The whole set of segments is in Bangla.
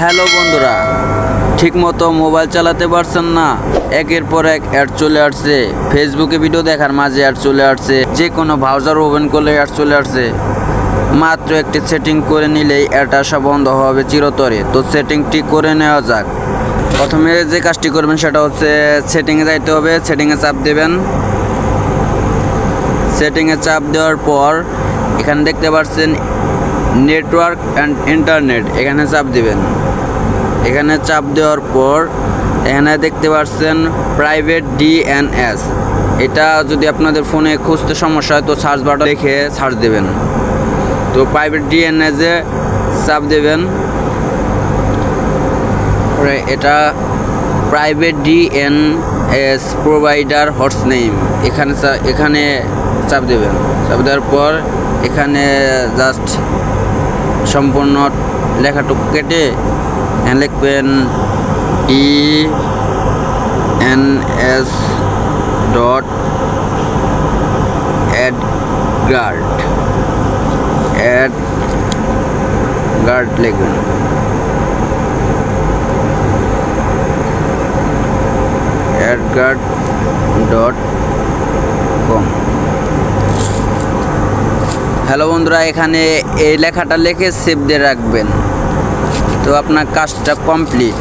হ্যালো বন্ধুরা, ঠিকমতো মোবাইল চালাতে পারছেন না, একের পর এক অ্যাড চলে আসছে। ফেসবুকে ভিডিও দেখার মাঝে অ্যাড চলে আসছে যে কোনো ব্রাউজার ওপেন করলে অ্যাড চলে আসছে। মাত্র একটি সেটিং করে নিলেই অ্যাড আসা বন্ধ হবে চিরতরে। তো সেটিংটি করে নেওয়া যাক। প্রথমে যে কাজটি করবেন সেটা হচ্ছে সেটিংয়ে যাইতে হবে সেটিংয়ে চাপ দেবেন। সেটিংয়ে চাপ দেওয়ার পর এখানে দেখতে পাচ্ছেন নেটওয়ার্ক অ্যান্ড ইন্টারনেট, এখানে চাপ দিবেন। এখানে চাপ দেওয়ার পর, এখানে দেখতে পাচ্ছেন প্রাইভেট ডিএনএস। এটা যদি আপনাদের ফোনে খুঁজতে সমস্যা হয়, তো সার্চ বাটন লিখে সার্চ দেবেন। তো প্রাইভেট ডিএনএসে চাপ দেবেন। এটা প্রাইভেট ডিএনএস প্রোভাইডার হটস নেম, এখানে এখানে চাপ দেবেন। চাপ দেওয়ার পর, এখানে জাস্ট সম্পূর্ণ লেখাটুকু কেটে লিখবেন E N S dot AdGuard AdGuard লিখবেন। AdGuard dot com. হ্যালো বন্ধুরা, এখানে এই লেখাটা লিখে সেভ দিয়ে রাখবেন। তো আপনার কাজটা কমপ্লিট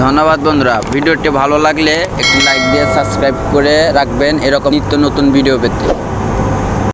ধন্যবাদ বন্ধুরা, ভিডিওটি ভালো লাগলে একটি লাইক দিয়ে সাবস্ক্রাইব করে রাখবেন। এরকম নিত্য নতুন ভিডিও পেতে।